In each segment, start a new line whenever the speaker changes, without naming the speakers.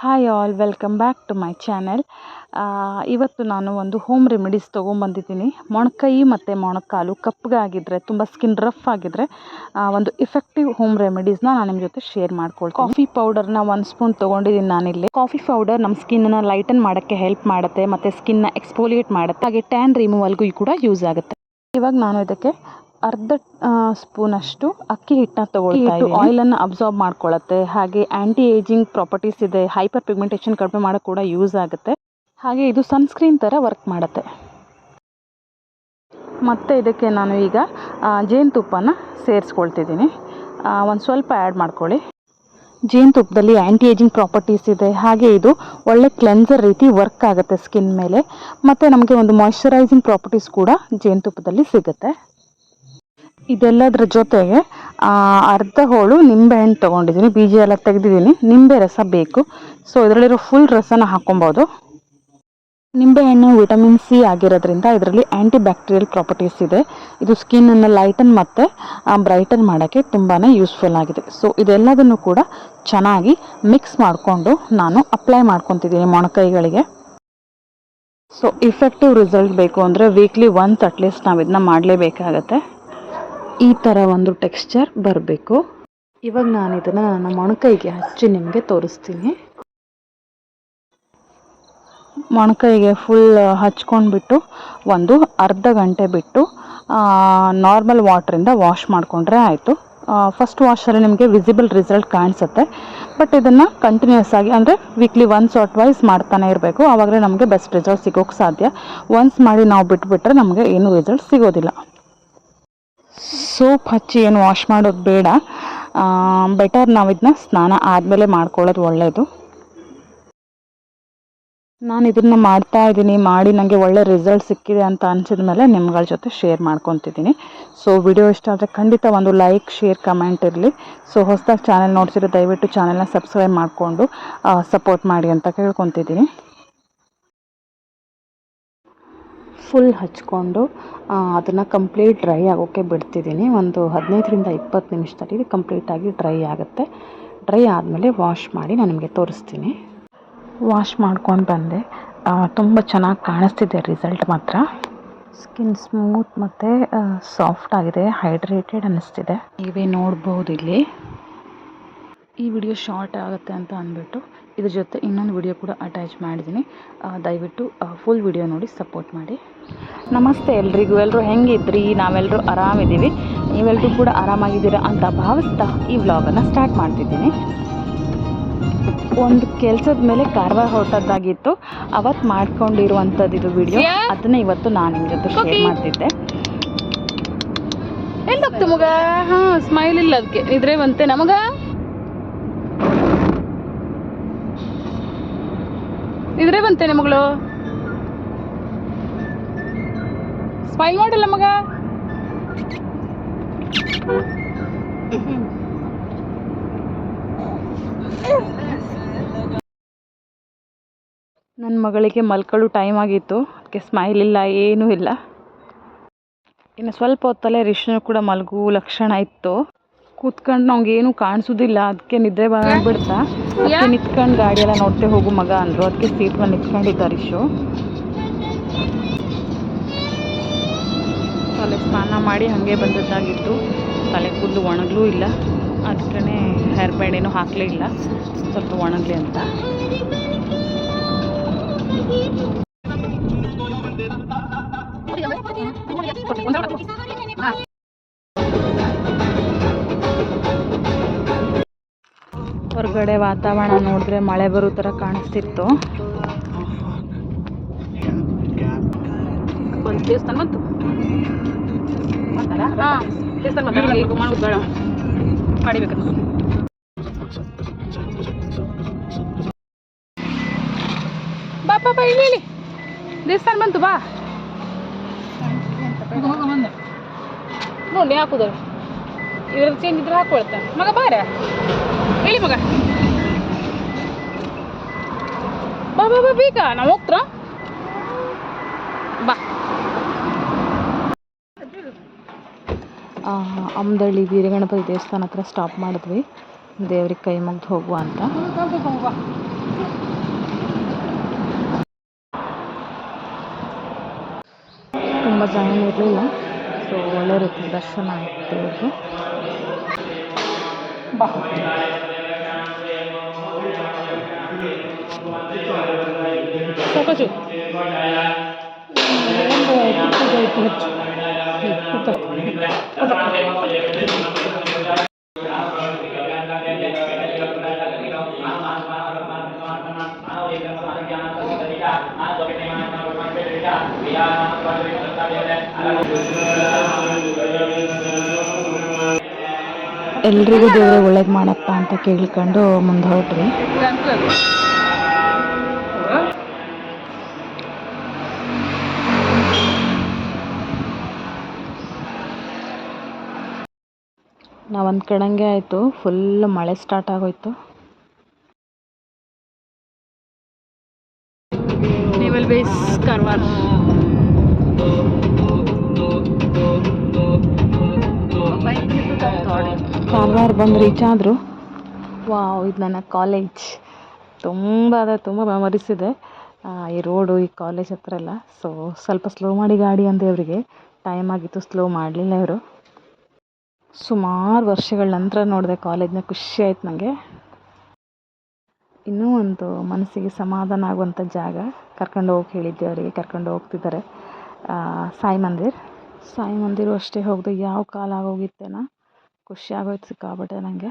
Hi all welcome back to my channel ಇವತ್ತು ನಾನು ಒಂದು ಹೋಮ್ ರೆಮಿಡೀಸ್ ತೊಗೊಂಬಂದಿದ್ದೀನಿ ಮೊಣಕೈ ಮತ್ತು ಮೊಣಕಾಲು ಕಪ್ಪಗಾಗಿದ್ದರೆ ತುಂಬ ಸ್ಕಿನ್ ರಫ್ ಆಗಿದ್ದರೆ ಒಂದು ಇಫೆಕ್ಟಿವ್ ಹೋಮ್ ರೆಮಿಡೀಸ್ನ ನಾನು ನಿಮ್ಮ ಜೊತೆ ಶೇರ್ ಮಾಡ್ಕೊಳ್ತೀನಿ. ಕಾಫಿ ಪೌಡರ್ನ ಒಂದು ಸ್ಪೂನ್ ತೊಗೊಂಡಿದ್ದೀನಿ ನಾನಿಲ್ಲಿ. ಕಾಫಿ ಪೌಡರ್ ನಮ್ಮ ಸ್ಕಿನ್ನ ಲೈಟನ್ ಮಾಡೋಕ್ಕೆ ಹೆಲ್ಪ್ ಮಾಡುತ್ತೆ, ಮತ್ತು ಸ್ಕಿನ್ನ ಎಕ್ಸ್ಪೋಲಿಯೇಟ್ ಮಾಡುತ್ತೆ. ಹಾಗೆ ಟ್ಯಾನ್ ರಿಮೂವಲ್ಗೂ ಕೂಡ ಯೂಸ್ ಆಗುತ್ತೆ. ಇವಾಗ ನಾನು ಇದಕ್ಕೆ ಅರ್ಧ ಸ್ಪೂನಷ್ಟು ಅಕ್ಕಿ ಹಿಟ್ಟನ್ನ ತಗೊಳ್ತಾ ಆಯಿಲ್ ಅನ್ನು ಅಬ್ಸಾರ್ಬ್ ಮಾಡ್ಕೊಳ್ಳುತ್ತೆ ಹಾಗೆ ಆಂಟಿ ಏಜಿಂಗ್ ಪ್ರಾಪರ್ಟೀಸ್ ಇದೆ. ಹೈಪರ್ ಪಿಗ್ಮೆಂಟೇಷನ್ ಕಡಿಮೆ ಮಾಡೋಕ್ಕೆ ಕೂಡ ಯೂಸ್ ಆಗುತ್ತೆ. ಹಾಗೆ ಇದು ಸನ್ಸ್ಕ್ರೀನ್ ಥರ ವರ್ಕ್ ಮಾಡುತ್ತೆ. ಮತ್ತು ಇದಕ್ಕೆ ನಾನು ಈಗ ಜೇನುತುಪ್ಪನ ಸೇರಿಸ್ಕೊಳ್ತಿದ್ದೀನಿ. ಒಂದು ಸ್ವಲ್ಪ ಆ್ಯಡ್ ಮಾಡ್ಕೊಳ್ಳಿ. ಜೇನುತುಪ್ಪದಲ್ಲಿ ಆ್ಯಂಟಿ ಏಜಿಂಗ್ ಪ್ರಾಪರ್ಟೀಸ್ ಇದೆ. ಹಾಗೆ ಇದು ಒಳ್ಳೆ ಕ್ಲೆನ್ಸರ್ ರೀತಿ ವರ್ಕ್ ಆಗುತ್ತೆ ಸ್ಕಿನ್ ಮೇಲೆ. ಮತ್ತು ನಮಗೆ ಒಂದು ಮಾಯ್ಶ್ಚರೈಸಿಂಗ್ ಪ್ರಾಪರ್ಟೀಸ್ ಕೂಡ ಜೇನುತುಪ್ಪದಲ್ಲಿ ಸಿಗುತ್ತೆ. ಇದೆಲ್ಲದರ ಜೊತೆಗೆ ಅರ್ಧ ಹೋಳು ನಿಂಬೆಹಣ್ಣು ತೊಗೊಂಡಿದ್ದೀನಿ. ಬೀಜ ಎಲ್ಲ ತೆಗೆದಿದ್ದೀನಿ. ನಿಂಬೆ ರಸ ಬೇಕು. ಸೊ ಇದರಲ್ಲಿರೋ ಫುಲ್ ರಸನ ಹಾಕೊಬೋದು. ನಿಂಬೆಹಣ್ಣು ವಿಟಮಿನ್ ಸಿ ಆಗಿರೋದ್ರಿಂದ ಇದರಲ್ಲಿ ಆ್ಯಂಟಿ ಬ್ಯಾಕ್ಟೀರಿಯಲ್ ಪ್ರಾಪರ್ಟೀಸ್ ಇದೆ ಇದು ಸ್ಕಿನ್ನನ್ನು ಲೈಟನ್ ಮತ್ತು ಬ್ರೈಟನ್ ಮಾಡೋಕ್ಕೆ ತುಂಬಾ ಯೂಸ್ಫುಲ್ ಆಗಿದೆ. ಸೊ ಇದೆಲ್ಲದನ್ನು ಕೂಡ ಚೆನ್ನಾಗಿ ಮಿಕ್ಸ್ ಮಾಡಿಕೊಂಡು ನಾನು ಅಪ್ಲೈ ಮಾಡ್ಕೊತಿದ್ದೀನಿ ಮೊಣಕೈಗಳಿಗೆ. ಸೊ ಇಫೆಕ್ಟಿವ್ ರಿಸಲ್ಟ್ ಬೇಕು ಅಂದರೆ ವೀಕ್ಲಿ ಒನ್ಸ್ ಅಟ್ಲೀಸ್ಟ್ ನಾವು ಇದನ್ನ ಮಾಡಲೇಬೇಕಾಗತ್ತೆ. ಈ ಥರ ಒಂದು ಟೆಕ್ಸ್ಚರ್ ಬರಬೇಕು. ಇವಾಗ ನಾನು ಇದನ್ನು ನನ್ನ ಮೊಣಕೈಗೆ ಹಚ್ಚಿ ನಿಮಗೆ ತೋರಿಸ್ತೀನಿ. ಮೊಣಕೈಗೆ ಫುಲ್ ಹಚ್ಕೊಂಡ್ಬಿಟ್ಟು ಒಂದು ಅರ್ಧ ಗಂಟೆ ಬಿಟ್ಟು ನಾರ್ಮಲ್ ವಾಟ್ರಿಂದ ವಾಶ್ ಮಾಡಿಕೊಂಡ್ರೆ ಆಯಿತು. ಫಸ್ಟ್ ವಾಶಲ್ಲಿ ನಿಮಗೆ ವಿಸಿಬಲ್ ರಿಸಲ್ಟ್ ಕಾಣಿಸುತ್ತೆ. ಬಟ್ ಇದನ್ನು ಕಂಟಿನ್ಯೂಸ್ ಆಗಿ ಅಂದರೆ ವೀಕ್ಲಿ ಒನ್ಸ್ ಆರ್ ಟ್ವೈಸ್ ಮಾಡ್ತಾನೆ ಇರಬೇಕು. ಆವಾಗಲೇ ನಮಗೆ ಬೆಸ್ಟ್ ರಿಸಲ್ಟ್ ಸಿಗೋಕ್ಕೆ ಸಾಧ್ಯ. ಒನ್ಸ್ ಮಾಡಿ ನಾವು ಬಿಟ್ಬಿಟ್ರೆ ನಮಗೆ ಏನೂ ರಿಸಲ್ಟ್ ಸಿಗೋದಿಲ್ಲ. ಸೋಪ್ ಹಚ್ಚಿ ಏನು ವಾಶ್ ಮಾಡೋದು ಬೇಡ. ಬೆಟರ್ ನಾವು ಇದನ್ನ ಸ್ನಾನ ಆದಮೇಲೆ ಮಾಡ್ಕೊಳ್ಳೋದು ಒಳ್ಳೆಯದು ನಾನು ಇದನ್ನು ಮಾಡ್ತಾ ಇದ್ದೀನಿ. ಮಾಡಿ ನನಗೆ ಒಳ್ಳೆ ರಿಸಲ್ಟ್ ಸಿಕ್ಕಿದೆ ಅಂತ ಅನಿಸಿದ ಮೇಲೆ ನಿಮ್ಗಳ ಜೊತೆ ಶೇರ್ ಮಾಡ್ಕೊತಿದ್ದೀನಿ. ಸೊ ವಿಡಿಯೋ ಇಷ್ಟ ಆದರೆ ಖಂಡಿತ ಒಂದು ಲೈಕ್ ಶೇರ್ ಕಮೆಂಟ್ ಇರಲಿ. ಸೊ ಹೊಸದಾಗಿ ಚಾನೆಲ್ ನೋಡ್ಸಿದ್ರೆ ದಯವಿಟ್ಟು ಚಾನೆಲ್ನ ಸಬ್ಸ್ಕ್ರೈಬ್ ಮಾಡಿಕೊಂಡು ಸಪೋರ್ಟ್ ಮಾಡಿ ಅಂತ ಕೇಳ್ಕೊತಿದ್ದೀನಿ. ಫುಲ್ ಹಚ್ಕೊಂಡು ಅದನ್ನು ಕಂಪ್ಲೀಟ್ ಡ್ರೈ ಆಗೋಕ್ಕೆ ಬಿಡ್ತಿದ್ದೀನಿ. ಒಂದು ಹದಿನೈದರಿಂದ ಇಪ್ಪತ್ತು ನಿಮಿಷದಲ್ಲಿ ಕಂಪ್ಲೀಟಾಗಿ ಡ್ರೈ ಆಗುತ್ತೆ. ಡ್ರೈ ಆದಮೇಲೆ ವಾಶ್ ಮಾಡಿ ನಾನು ನಿಮಗೆ ತೋರಿಸ್ತೀನಿ. ವಾಶ್ ಮಾಡ್ಕೊಂಡು ಬಂದೆ. ತುಂಬ ಚೆನ್ನಾಗಿ ಕಾಣಿಸ್ತಿದೆ ರಿಸಲ್ಟ್ ಮಾತ್ರ. ಸ್ಕಿನ್ ಸ್ಮೂತ್ ಮತ್ತು ಸಾಫ್ಟ್ ಆಗಿದೆ ಹೈಡ್ರೇಟೆಡ್ ಅನ್ನಿಸ್ತಿದೆ. ನೀವೇ ನೋಡ್ಬೋದು ಇಲ್ಲಿ. ಈ ವಿಡಿಯೋ ಶಾರ್ಟ್ ಆಗುತ್ತೆ ಅಂತ ಅಂದ್ಬಿಟ್ಟು ಇದ್ರ ಜೊತೆ ಇನ್ನೊಂದು ವಿಡಿಯೋ ಕೂಡ ಅಟ್ಯಾಚ್ ಮಾಡಿದ್ದೀನಿ. ದಯವಿಟ್ಟು ಫುಲ್ ವಿಡಿಯೋ ನೋಡಿ ಸಪೋರ್ಟ್ ಮಾಡಿ. ನಮಸ್ತೆ ಎಲ್ರಿಗೂ. ಎಲ್ಲರೂ ಹೆಂಗಿದ್ರಿ? ನಾವೆಲ್ಲರೂ ಆರಾಮಿದ್ದೀವಿ. ನೀವೆಲ್ಲರೂ ಕೂಡ ಆರಾಮಾಗಿದ್ದೀರಾ ಅಂತ ಭಾವಿಸ್ತಾ ಈ ವ್ಲಾಗನ್ನು ಸ್ಟಾರ್ಟ್ ಮಾಡ್ತಿದ್ದೀನಿ. ಒಂದು ಕೆಲಸದ ಮೇಲೆ ಕಾರವಾರ ಹೊರಟದ್ದಾಗಿತ್ತು. ಅವತ್ತು ಮಾಡ್ಕೊಂಡಿರುವಂಥದ್ದು ಇದು ವಿಡಿಯೋ. ಅದನ್ನ ಇವತ್ತು ನಾನು ನಿಮ್ಮ ಜೊತೆ ಶೇರ್ ಮಾಡ್ತಿದ್ದೆ.
ಎಲ್ಲಿ ಮಗ? ಹಾಂ ಸ್ಮೈಲ್ ಇಲ್ಲ ಅದಕ್ಕೆ ಇದ್ರೆ ಬಂತೆ ನಮಗ? ಇದ್ರೆ ಬಂತೆ ಮಗಳು ಸ್ಮೈಲ್ ಮಾಡಿಲ್ಲ ಮಗ.
ನನ್ನ ಮಗಳಿಗೆ ಮಲ್ಕೊಳ್ಳೋ ಟೈಮ್ ಆಗಿತ್ತು. ಅದಕ್ಕೆ ಸ್ಮೈಲ್ ಇಲ್ಲ, ಏನೂ ಇಲ್ಲ. ಇನ್ನು ಸ್ವಲ್ಪ ಹೊತ್ತಲ್ಲೇ ರಿಷ್ಣು ಕೂಡ ಮಲಗು ಲಕ್ಷಣ ಇತ್ತು. ಕೂತ್ಕೊಂಡು ನಮ್ಗೆ ಏನು ಕಾಣಿಸೋದಿಲ್ಲ. ಅದಕ್ಕೆ ನಿದ್ರೆ ಬಂದ್ಬಿಡ್ತಾ. ಅದಕ್ಕೆ ನಿತ್ಕೊಂಡು ಗಾಡಿ ಎಲ್ಲ ನೋಡ್ತೆ ಹೋಗು ಮಗ ಅಂದರು. ಅದಕ್ಕೆ ಸೀಟ್ ಮೇಲೆ ನಿಂತ್ಕೊಂಡಿದ್ದ ಇಶು. ತಲೆ ಸ್ನಾನ ಮಾಡಿ ಹಾಗೆ ಬಂದದ್ದಾಗಿತ್ತು. ತಲೆ ಕೂದಲು ಒಣಗಲೂ ಇಲ್ಲ. ಅದಕ್ಕೆ ಹೇರ್ ಬ್ಯಾಂಡ್ ಏನೂ ಹಾಕಲೇ ಇಲ್ಲ. ಸ್ವಲ್ಪ ಒಣಗಲಿ ಅಂತ. ಹೊರಗಡೆ ವಾತಾವರಣ ನೋಡಿದ್ರೆ ಮಳೆ ಬರೋ ಥರ ಕಾಣಿಸ್ತಿತ್ತು.
ದೇವಸ್ಥಾನ ಮಾಡಿಬೇಕಂತ ಬಾ ಬಾ ಇಲ್ಲಿ ದೇವಸ್ಥಾನ ಬಂತು ಬಾ. ನೋಡಿ ಹಾಕುದ ಇದ್ರದ್ದು ಚೇಂಜ್ ಇದ್ರೆ ಹಾಕೊಳ್ತಾ. ಮಗ ಬಾರ. ಹೇಳಿ ಮಗ. ಬಾ ಬಾ ಬಾ, ಬೇಗ. ನಾವು ಹೋಗ್ತ್ರ? ಬಾ.
ಅಮ್ದಳ್ಳಿ ವೀರಗಣಪತಿ ದೇವಸ್ಥಾನ ಹತ್ರ ಸ್ಟಾಪ್ ಮಾಡಿದ್ವಿ. ದೇವ್ರಿಗೆ ಕೈ ಮುಗ್ದು ಹೋಗುವ ಅಂತ. ತುಂಬ ಜನ ಇರಲಿಲ್ಲ. ಸೊ ಒಳ್ಳೆ ರೀತಿ ದರ್ಶನ ಆಯಿತು ದೇವ್ರದ್ದು
ಬಾ ಸಾಕಾಚು ಹೆಚ್ಚು
ಎಲ್ರಿಗೂ ದೇವ್ರಿಗೆ ಒಳ್ಳೇದು ಮಾಡಪ್ಪ ಅಂತ ಕೇಳ್ಕೊಂಡು ಮುಂದೆ ಹೊರಟ್ರಿ ನಾವು ಅಂದ್ಕೊಂಡಂಗೆ ಆಯಿತು ಫುಲ್ ಮಳೆ ಸ್ಟಾರ್ಟ್ ಆಗೋಯ್ತು.
ನೇವಲ್ ಬೇಸ್ ಕಾರವಾರ
ಕಾರವಾರ ಬಂದು ರೀಚ್ ಆದರು. ವಾವ್ ಇದು ನನ್ನ ಕಾಲೇಜ್ ತುಂಬ ಅದ ತುಂಬ ಮೆಮೊರೀಸ್ ಇದೆ. ಈ ರೋಡು ಈ ಕಾಲೇಜ್ ಹತ್ರ ಎಲ್ಲ. ಸೊ ಸ್ವಲ್ಪ ಸ್ಲೋ ಮಾಡಿ ಗಾಡಿ ಅಂದೆ ಅವರಿಗೆ. ಟೈಮ್ ಆಗಿತ್ತು ಸ್ಲೋ ಮಾಡಲಿಲ್ಲ ಇವರು. ಸುಮಾರು ವರ್ಷಗಳ ನಂತರ ನೋಡಿದೆ ಕಾಲೇಜ್ನ ಖುಷಿ ಆಯ್ತು ನನಗೆ ಇನ್ನೂ ಒಂದು ಮನಸ್ಸಿಗೆ ಸಮಾಧಾನ ಆಗುವಂಥ ಜಾಗ ಕರ್ಕೊಂಡು ಹೋಗಿ ಹೇಳಿದ್ದೆ ಅವರಿಗೆ, ಕರ್ಕೊಂಡು ಹೋಗ್ತಿದ್ದಾರೆ. ಸಾಯಿ ಮಂದಿರ್. ಸಾಯಿ ಮಂದಿರು ಅಷ್ಟೇ ಹೋಗ್ದು, ಯಾವ ಕಾಲ ಆಗೋಗಿತ್ತೇನೋ. ಖುಷಿ ಆಗೋಯ್ತು ಸಿಕ್ಕಾಪಟ್ಟೆ ನನಗೆ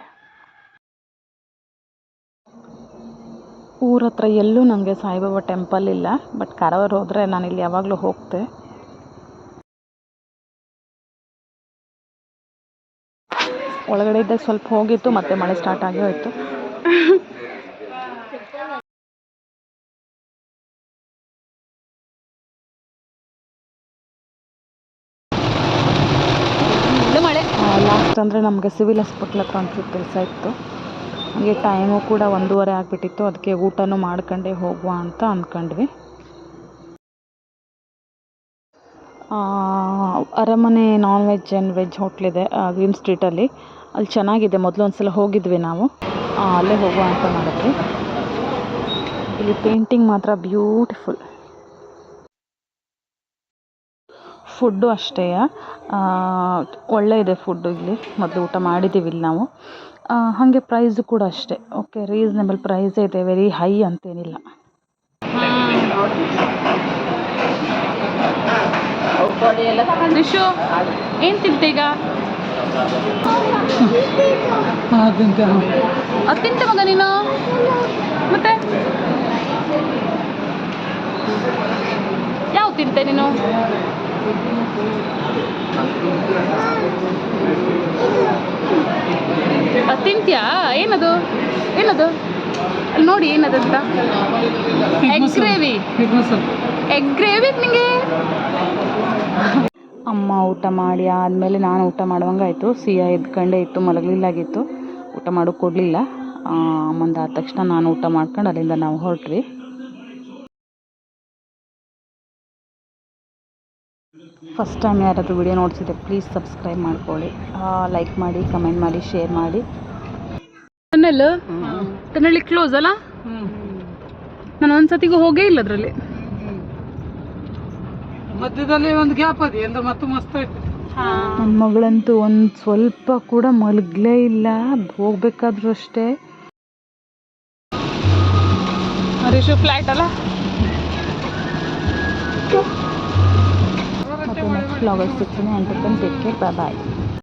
ಊರ ಹತ್ರ ಎಲ್ಲೂ ನನಗೆ ಸಾಯಿಬಾಬಾ ಟೆಂಪಲ್ ಇಲ್ಲ ಬಟ್ ಕಾರವಾರ ಹೋದರೆ ನಾನು ಇಲ್ಲಿ ಯಾವಾಗಲೂ ಹೋಗ್ತೆ. ಒಳಗಡೆ ಇದ್ದಾಗ ಸ್ವಲ್ಪ ಹೋಗಿತ್ತು, ಮತ್ತೆ ಮಳೆ ಸ್ಟಾರ್ಟ್ ಆಗಿ ಹೋಯ್ತು
ಇದು ಮಳೆ
ಅಂದರೆ ನಮಗೆ ಸಿವಿಲ್ ಹಾಸ್ಪಿಟ್ಲ್ ಹತ್ರ ಒಂಚೂರು ಕೆಲಸ ಇತ್ತು. ಹಾಗೆ ಟೈಮು ಕೂಡ ಒಂದೂವರೆ ಆಗಿಬಿಟ್ಟಿತ್ತು. ಅದಕ್ಕೆ ಊಟನೂ ಮಾಡ್ಕೊಂಡೇ ಹೋಗುವ ಅಂತ ಅಂದ್ಕೊಂಡ್ವಿ Aramane non veg and veg ಹೋಟ್ಲಿದೆ green ಸ್ಟ್ರೀಟಲ್ಲಿ ಅಲ್ಲಿ. ಚೆನ್ನಾಗಿದೆ. ಮೊದಲು ಒಂದು ಸಲ ಹೋಗಿದ್ವಿ ನಾವು. ಅಲ್ಲೇ ಹೋಗುವ ಅಂತ ಮಾಡಿದ್ವಿ. ಇಲ್ಲಿ ಪೇಂಟಿಂಗ್ ಮಾತ್ರ ಬ್ಯೂಟಿಫುಲ್ ಫುಡ್ಡು ಅಷ್ಟೇ ಒಳ್ಳೆ ಇದೆ ಫುಡ್ಡು ಇಲ್ಲಿ. ಮೊದಲು ಊಟ ಮಾಡಿದ್ದೀವಿ ಇಲ್ಲಿ ನಾವು. ಹಾಗೆ ಪ್ರೈಸು ಕೂಡ ಅಷ್ಟೇ. ಓಕೆ ರೀಸ್ನೇಬಲ್ ಪ್ರೈಸೇ ಇದೆ ವೆರಿ ಹೈ ಅಂತೇನಿಲ್ಲ.
ಏನು ತಿಂತೆ ಈಗ? ಅದು ತಿಂತೆ ಮಗ ನೀನು? ಮತ್ತೆ? ಯಾವ ತಿಂತೆ ನೀನು? ಅದು ತಿಂತ್ಯಾ? ಏನದು? ಏನದು? ಅಲ್ಲಿ ನೋಡಿ ಅಂತ. ಎಗ್ ಗ್ರೇವಿ ಎಗ್ ಗ್ರೇವಿ ನಿಂಗೆ?
ಅಮ್ಮ ಊಟ ಮಾಡಿ ಆದಮೇಲೆ ನಾನು ಊಟ ಮಾಡುವಂಗಾಯಿತು. ಸಿಹಿಯ ಎದ್ಕೊಂಡೇ ಇತ್ತು ಮಲಗಲಿಲ್ಲಾಗಿತ್ತು. ಊಟ ಮಾಡೋಕ್ಕೆ ಕೊಡಲಿಲ್ಲ. ಅಮ್ಮಂದು ಆದ ತಕ್ಷಣ ನಾನು ಊಟ ಮಾಡ್ಕೊಂಡು ಅಲ್ಲಿಂದ ನಾವು ಹೊರಟ್ವಿ. ಫಸ್ಟ್ ಟೈಮ್ ಯಾರಾದರೂ ವಿಡಿಯೋ ನೋಡ್ಸಿದ್ರೆ ಪ್ಲೀಸ್ ಸಬ್ಸ್ಕ್ರೈಬ್ ಮಾಡ್ಕೊಳ್ಳಿ. ಲೈಕ್ ಮಾಡಿ ಕಮೆಂಟ್ ಮಾಡಿ ಶೇರ್ ಮಾಡಿ.
ಟನಲ್ ಟನಲ್ ಕ್ಲೋಸ್ ಅಲ್ಲ? ನಾನು ಒಂದ್ಸತಿಗೂ ಹೋಗೇ ಇಲ್ಲ ಅದರಲ್ಲಿ.
ಮಧ್ಯದಲ್ಲಿ ಒಂದು ಗ್ಯಾಪ್ ಅದೇ ಅಂದ್ರೆ ಮತ್ತೆ ಮಸ್ತ್
ನನ್ನ ಮಗಳಂತೂ ಒಂದು ಸ್ವಲ್ಪ ಕೂಡ ಮಲಗಲೇ ಇಲ್ಲ. ಹೋಗ್ಬೇಕಾದ್ರೂ ಅಷ್ಟೇ.
ರಿಷು ಫ್ಲಾಟ್ ಅಲ್ಲ?
लॉग स्टिक से एंटर पर देख के बाय बाय